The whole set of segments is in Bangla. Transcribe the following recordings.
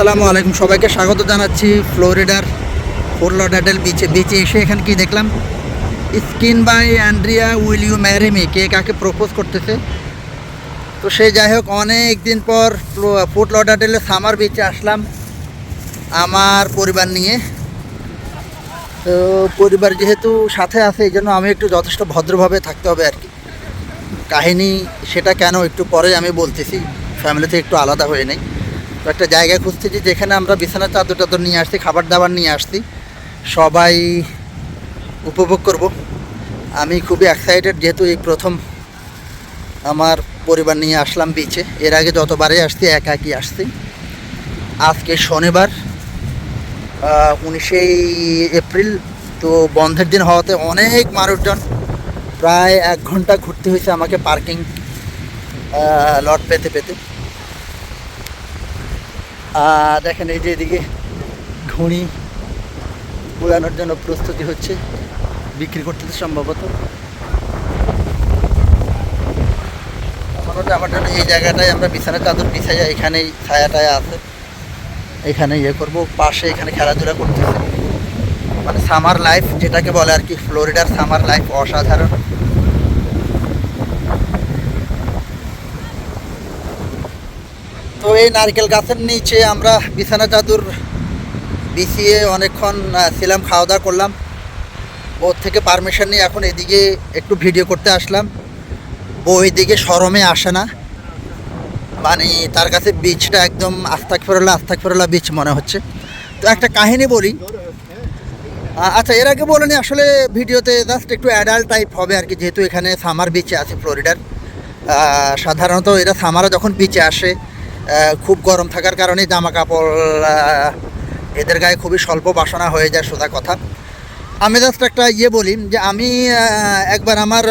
আসসালামু আলাইকুম। সবাইকে স্বাগত জানাচ্ছি ফ্লোরিডার ফোর লডাডেল বিচে বিচে এসে এখানে কি দেখলাম? Skin by Andrea, will you marry me? কে কাকে প্রপোজ করতেছে? তো সে যাই হোক, অনেক দিন পর ফোর্ট লডাডেলে সামার বিচে আসলাম আমার পরিবার নিয়ে। তো পরিবার যেহেতু সাথে আছে, এই জন্য আমি একটু যথেষ্ট ভদ্রভাবে থাকতে হবে আর কি। কাহিনী সেটা কেন একটু পরে আমি বলতেছি। ফ্যামিলি থেকে একটু আলাদা হয়ে নেই। একটা একটা জায়গা খুঁজতেছি যেখানে আমরা বিছানা চাদর টাদর নিয়ে আসছি, খাবার দাবার নিয়ে আসছি। সবাই উপভোগ করব। আমি খুবই এক্সাইটেড যেহেতু এই প্রথম আমার পরিবার নিয়ে আসলাম বিচে এর আগে যতবারই আসছি, একা একই আসছি। আজকে শনিবার উনিশেই এপ্রিল, তো বন্ধের দিন হওয়াতে অনেক মানুষজন প্রায় এক ঘণ্টা ঘুরতে হয়েছে আমাকে পার্কিং লট পেতে পেতে। আর দেখেন এই যে এদিকে ঘুড়ি উড়ানোর জন্য প্রস্তুতি হচ্ছে, বিক্রি করতে তো সম্ভবত। আমার জন্য এই জায়গাটায় আমরা বিছানা চাদর বিছাই এখানেই ছায়াটায় আছে। এখানে ইয়ে করব, পাশে এখানে খেলাধুলা করতেছে। মানে সামার লাইফ যেটাকে বলে আর কি, ফ্লোরিডার সামার লাইফ অসাধারণ। তো এই নারকেল গাছের নিচে আমরা বিছানা চাদুর বিছিয়ে অনেকক্ষণ ছিলাম খাওয়া দাওয়া করলাম। ওর থেকে পারমিশন নিয়ে এখন এদিকে একটু ভিডিও করতে আসলাম। ওই এদিকে সরমে আসে না। মানে তার কাছে বীজটা একদম আস্তাক ফেরোলা আস্তাক ফেরোলা বীজ মনে হচ্ছে। তো একটা কাহিনী বলি। আচ্ছা এর আগে বলেনি, আসলে ভিডিওতে জাস্ট একটু অ্যাডাল্ট টাইপ হবে আর কি, যেহেতু এখানে সামার বিচে আছে ফ্লোরিডার সাধারণত এরা সামারা যখন বিচে আসে খুব গরম থাকার কারণে জামা কাপড় এদের গায়ে খুবই স্বল্প বাসনা হয়ে যায় সোজা কথা। আমি জাস্ট একটা ইয়ে বলি যে আমি একবার আমার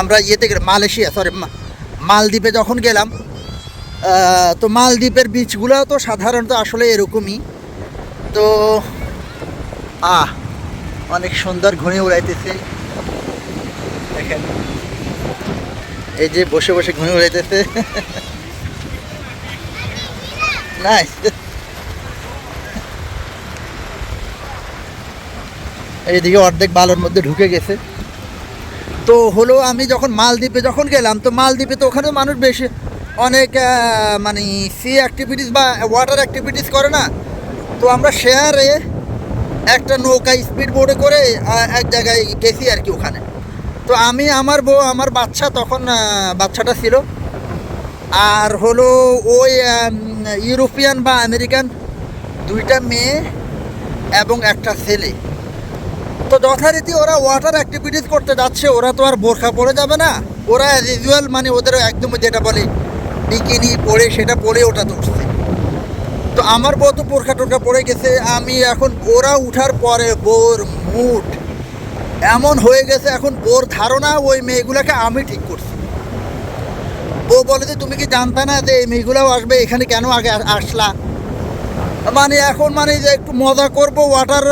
আমরা ইয়েতে মালয়েশিয়া সরি মালদ্বীপে যখন গেলাম তো মালদ্বীপের বীচগুলো তো সাধারণত আসলে এরকমই। তো, আহ, অনেক সুন্দর ঘুরে উড়াইতেছে দেখেন, এই যে বসে বসে ঘুরে উড়াইতেছে Nice. এদিকে অর্ধেক বালোর মধ্যে ঢুকে গেছে। তো হলো আমি যখন মালদ্বীপে যখন গেলাম, তো মালদ্বীপে তো ওখানেও মানুষ বেশি। অনেক মানে সি অ্যাক্টিভিটিস বা ওয়াটার অ্যাক্টিভিটিস করে না। তো আমরা শেয়ারে একটা নৌকা স্পিড বোর্ডে করে এক জায়গায় গেছি আর কি ওখানে। তো আমি, আমার বউ, আমার বাচ্চা তখন বাচ্চাটা ছিল। আর হলো ওই ইউরোপিয়ান বা আমেরিকান দুইটা মেয়ে এবং একটা ছেলে। তো যথারীতি ওরা ওয়াটার অ্যাক্টিভিটিস করতে যাচ্ছে, ওরা তো আর বোরখা পরে যাবে না। ওরা ইউজুয়াল মানে ওদের একদম যেটা বলে বিকিনি পরে, সেটা পরে ওটা ধরছে। তো আমার বউ তো পোরখা টোরখা পড়ে গেছে, আমি এখন ওরা উঠার পরে বোর মুড। এমন হয়ে গেছে, এখন বোর ধারণা ওই মেয়েগুলোকে আমি ঠিক করছি। ও বলে যে, তুমি কি জানতে না যে এই মেয়েগুলোও আসবে? এখানে কেন আগে আসলা? মানে এখন মানে যে একটু মজা করব ওয়াটার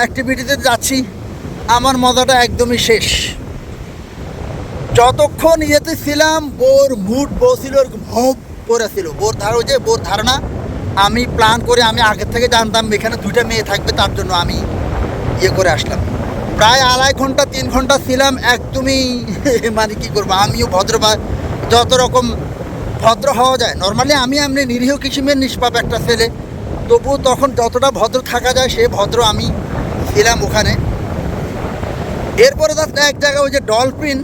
অ্যাক্টিভিটিতে যাচ্ছি, আমার মজাটা একদমই শেষ। যতক্ষণ ইয়েতে ছিলাম, বোর মুড বসিল ভোপ পড়েছিল বোর ধারো যে বোর ধারণা, আমি প্ল্যান করে আমি আগের থেকে জানতাম এখানে দুইটা মেয়ে থাকবে, তার জন্য আমি ইয়ে করে আসলাম। প্রায় আড়াই ঘণ্টা, তিন ঘণ্টা ছিলাম, একদমই মানে কী করব? আমিও ভদ্রবা যত রকম ভদ্র হওয়া যায় নর্মালি আমি এমনি নিরীহ কিসিমের নিষ্পাপ একটা ছেলে, তবুও তখন যতটা ভদ্র থাকা যায়, সে ভদ্র আমি ছিলাম ওখানে। এরপরে তার এক জায়গায় ওই যে ডলফিন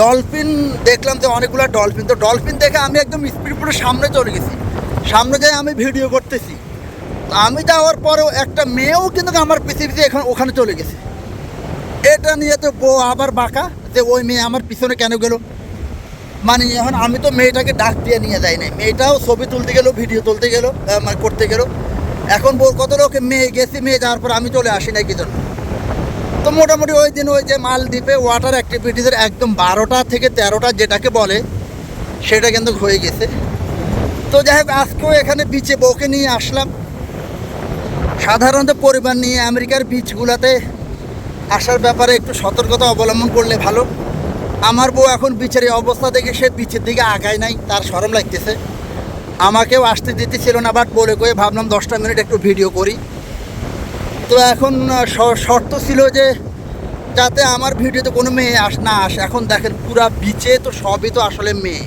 ডলফিন দেখলাম যে অনেকগুলো ডলফিন তো ডলফিন দেখে আমি একদম স্পিড পুরো সামনে চলে গেছি। সামনে যাই আমি ভিডিও করতেছি। আমি যাওয়ার পরেও একটা মেয়েও কিন্তু আমার পিছিয়ে পিছিয়ে এখন ওখানে চলে গেছে। এটা নিয়ে তো বউ আবার বাঁকা যে ওই মেয়ে আমার পিছনে কেন গেল? মানে এখন আমি তো মেয়েটাকে ডাক দিয়ে নিয়ে যাই নাই। মেয়েটাও ছবি তুলতে গেলো ভিডিও তুলতে গেলো মানে করতে গেলো। এখন বউ কত লোকে মেয়ে, গেছি মেয়ে যাওয়ার পর আমি চলে আসি নাই কিছু তো মোটামুটি ওই দিন ওই যে মালদ্বীপে ওয়াটার অ্যাক্টিভিটিসের একদম বারোটা থেকে তেরোটা যেটাকে বলে, সেটা কিন্তু হয়ে গেছে। তো যাই হোক, আজকেও এখানে বিচে বউকে নিয়ে আসলাম। সাধারণত পরিবার নিয়ে আমেরিকার বিচগুলাতে আসার ব্যাপারে একটু সতর্কতা অবলম্বন করলে ভালো। আমার বউ এখন বিচারের অবস্থা দেখে সে বিচের দিকে আগায় নাই, তার সরম লাগতেছে। আমাকেও আসতে দিতে ছিল না বাট বলে কয়ে ভাবলাম দশটা মিনিট একটু ভিডিও করি। তো এখন শর্ত ছিল যে যাতে আমার ভিডিওতে কোনো মেয়ে আস, না আসে। এখন দেখেন পুরা বিচে তো সবই তো আসলে মেয়ে।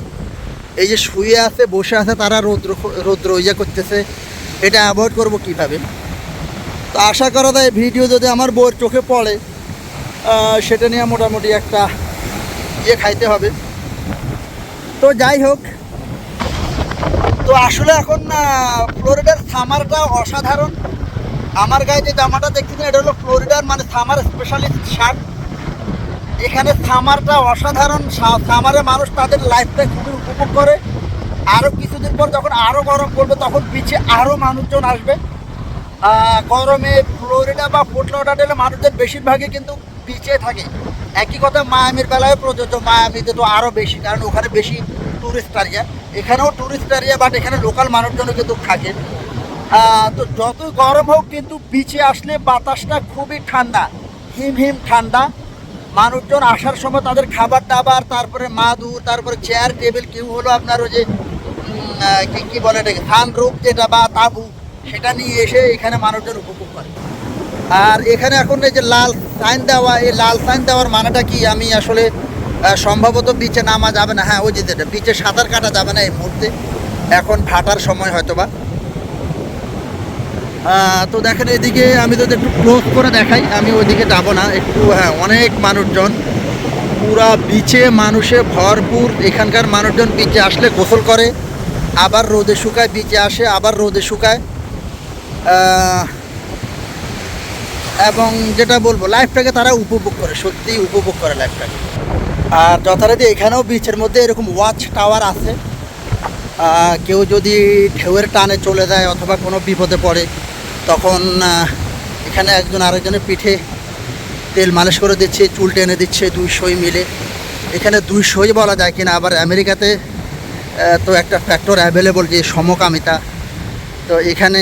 এই যে শুয়ে আছে, বসে আছে, তারা রৌদ্র রৌদ্র ইয়ে করতেছে। এটা অ্যাভয়েড করব কীভাবে? তো আশা করা যায় ভিডিও যদি আমার বউয়ের চোখে পড়ে সেটা নিয়ে মোটামুটি একটা ইয়ে খাইতে হবে। তো যাই হোক, তো আসলে এখন ফ্লোরিডার সামারটা অসাধারণ। আমার গায়ে যে জামাটা দেখছেন এটা হলো ফ্লোরিডার মানে সামার স্পেশালিস্ট শার্ট এখানে সামারটা অসাধারণ সামারে মানুষ তাদের লাইফটা খুবই উপভোগ করে। আরও কিছুদিন পর যখন আরও গরম পড়বে, তখন পিছিয়ে আরও মানুষজন আসবে। গরমে ফ্লোরিডা বা ফোর্ট লডার্ডেলে মানুষদের বেশিরভাগই কিন্তু পিছিয়ে থাকে। একই কথা মায়ামির বেলায় প্রযোজ্য, মায়ামিতে তো আরও বেশি, কারণ ওখানে বেশি ট্যুরিস্ট এরিয়া এখানেও ট্যুরিস্ট এরিয়া বাট এখানে লোকাল মানুষজনও কিন্তু থাকে। তো যত গরম হোক কিন্তু বিচে আসলে বাতাসটা খুবই ঠান্ডা হিম হিম ঠান্ডা। মানুষজন আসার সময় তাদের খাবার দাবার, তারপরে মাদুর, তারপরে চেয়ার টেবিল কেউ হলো আপনার ওই যে কি বলে এটাকে? ধান রূপ যেটা বা তাবু সেটা নিয়ে এসে এখানে মানুষজন উপভোগ করে। আর এখানে এখন এই যে লাল সাইন দেওয়া, এই লাল সাইন দেওয়ার মানেটা কি? আমি আসলে সম্ভবত বিচে নামা যাবে না। হ্যাঁ ওই যে যেটা বিচে সাঁতার কাটা যাবে না এই মুহূর্তে। এখন ভাটার সময় হয়তো বা তো দেখেন এদিকে আমি যদি একটু ক্লোজ করে দেখাই, আমি ওইদিকে যাব না। একটু হ্যাঁ অনেক মানুষজন। পুরা বিচে মানুষে ভরপুর। এখানকার মানুষজন বিচে আসলে গোসল করে, আবার রোদে শুকায় বিচে আসে, আবার রোদে শুকায়। এবং যেটা বলব লাইফটাকে তারা উপভোগ করে সত্যিই উপভোগ করে লাইফটাকে আর যথারীতি এখানেও বিচের মধ্যে এরকম ওয়াচ টাওয়ার আছে। কেউ যদি ঢেউয়ের টানে চলে যায় অথবা কোনো বিপদে পড়ে, তখন এখানে একজন আরেকজনের পিঠে তেল মালিশ করে দিচ্ছে, চুল টেনে দিচ্ছে দুই সই মিলে। এখানে দুই সই বলা যায় কিনা, আবার আমেরিকাতে তো একটা ফ্যাক্টর অ্যাভেলেবল যে সমকামিতা। তো এখানে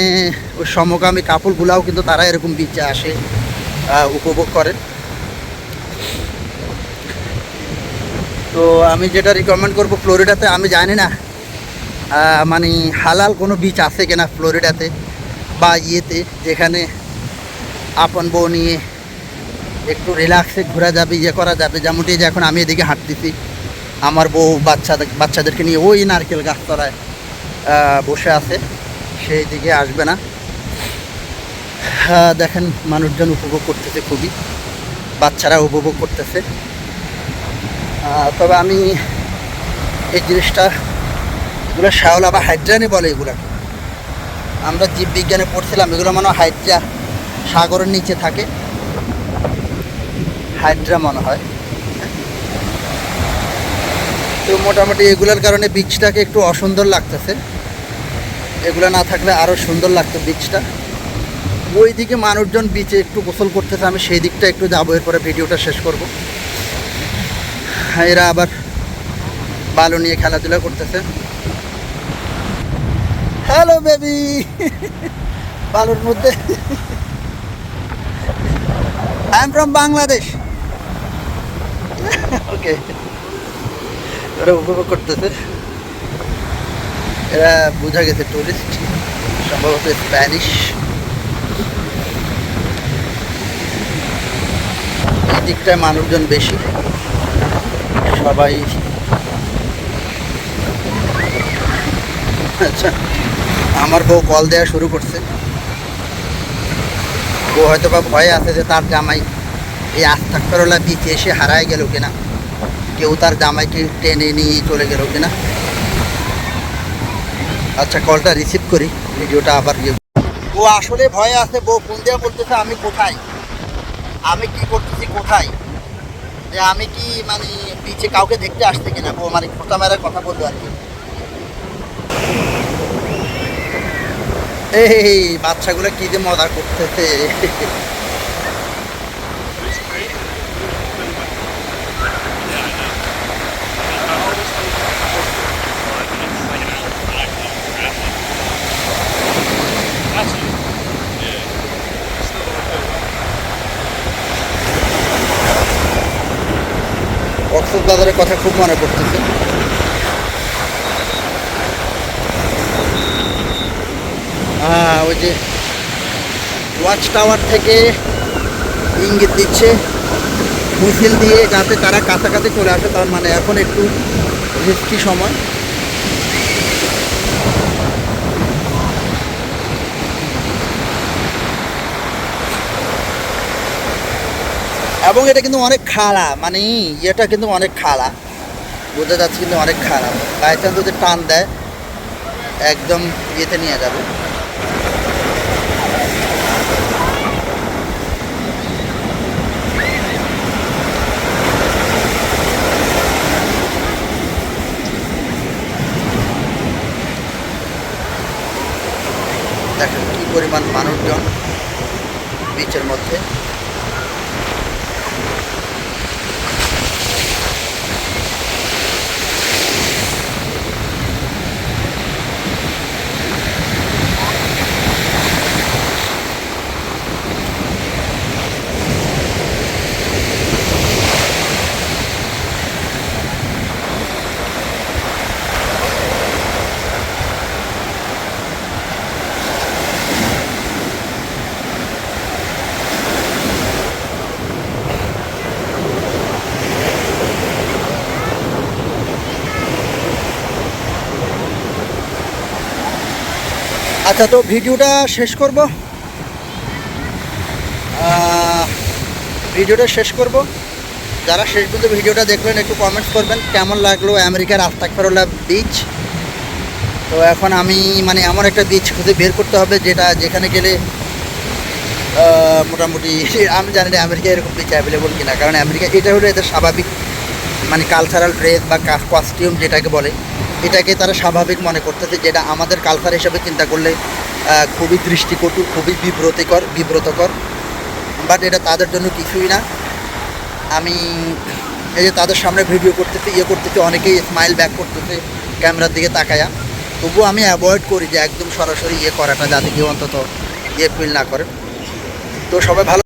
ওই সমকামী কাপড়গুলাও কিন্তু তারা এরকম বিচে আসে উপভোগ করে তো আমি যেটা রিকমেন্ড করব ফ্লোরিডাতে, আমি জানি না মানে হালাল কোনো বিচ আছে কিনা ফ্লোরিডাতে বা ইয়েতে, যেখানে আপন বউ নিয়ে একটু রিল্যাক্সে ঘোরা যাবে ইয়ে করা যাবে। যেমনটি যে এখন আমি এদিকে হাঁটতেছি, আমার বউ বাচ্চাদের বাচ্চাদেরকে নিয়ে ওই নারকেল গাছতলায় বসে আছে। সেই দিকে আসবে না। হ্যাঁ, দেখেন মানুষজন উপভোগ করতেছে খুবই। বাচ্চারা উপভোগ করতেছে। তবে আমি এই জিনিসটা এগুলো শ্যাওলা বা হাইড্রানি বলে এগুলাকে। আমরা জীববিজ্ঞানে পড়ছিলাম এগুলো মনে হয় হাইড্রা সাগরের নিচে থাকে। হাইড্রা মনে হয়। তো মোটামুটি এগুলোর কারণে বীজটাকে একটু অসুন্দর লাগতেছে। এগুলো না থাকলে আরও সুন্দর লাগতো বীজটা ওই দিকে মানুষজন বিচে একটু গোসল করতেছে, আমি সেই দিকটা একটু যাব, এরপরে ভিডিওটা শেষ করব। এরা আবার বালু নিয়ে খেলাধুলা করতেছে। হ্যালো বেবি বালুর মধ্যে। I am from Bangladesh okay ওরা উপভোগ করতেছে। এরা বোঝা গেছে টুরিস্ট সম্ভবত স্প্যানিশ এই দিকটায় মানুষজন বেশি, সবাই। আচ্ছা আমার বউ কল দেওয়া শুরু করছে। ও হয়তো বা ভয়ে আছে যে তার জামাই এই আস্তাকরলা বিচে এসে হারায় গেল কিনা? কেউ তার জামাইকে টেনে নিয়ে চলে গেল কিনা? আচ্ছা কলটা রিসিভ করি। ভিডিওটা আবার ও আসলে ভয়ে আছে, বউ ফোন দিয়ে বলতেছে, আমি কোথায়? আমি কি করতেছি, কোথায়? যে আমি কি মানে বিচে কাউকে দেখতে আসছে কিনা? বউ মানে খোঁচা মেরার কথা বলল আর কি। এই, বাচ্চাগুলো কি যে মজা করতেছে। দাদার কথা খুব মনে পড়তেছে। ওই যে ওয়াচ টাওয়ার থেকে ইঙ্গিত দিচ্ছে, মিছিল দিয়ে যাতে তারা কাছাকাছি চলে আসে, তার মানে এখন একটু রিস্কি সময়। এবং এটা কিন্তু অনেক খাড়া মানে এটা কিন্তু অনেক খাড়া। বোঝা যাচ্ছে কিন্তু অনেক খারাপ বাই চান্স যদি টান দেয়, একদম ইয়েতে নিয়ে যাবে। দেখেন কি পরিমাণ মানুষজন বিচের মধ্যে। আচ্ছা তো ভিডিওটা শেষ করব। ভিডিওটা শেষ করব। যারা শেষ পর্যন্ত ভিডিওটা দেখবেন একটু কমেন্টস করবেন, কেমন লাগল আমেরিকার আস্তাকফেরোলা বিচ তো এখন আমি মানে এমন একটা বিচ খুঁজে বের করতে হবে, যেটা যেখানে গেলে মোটামুটি, আমি জানি না আমেরিকা এরকম বিচ অ্যাভেলেবল কিনা, কারণ আমেরিকা, এটা হলো এদের স্বাভাবিক মানে কালচারাল ড্রেস বা কস্টিউম যেটাকে বলে। এটাকে তারা স্বাভাবিক মনে করতেছে যেটা আমাদের কালচার হিসাবে চিন্তা করলে খুবই দৃষ্টিকটু, খুবই বিব্রতিকর, বিব্রতকর। বাট এটা তাদের জন্য কিছুই না। আমি এই যে তাদের সামনে ভিডিও করতেছি ইয়ে করতেছি, অনেকেই স্মাইল ব্যাক করতেছে ক্যামেরার দিকে তাকায়া। তবুও আমি অ্যাভয়েড করি যে একদম সরাসরি ইয়ে করাটা যাতে কেউ অন্তত ইয়ে ফিল না করে। তো সবাই ভালো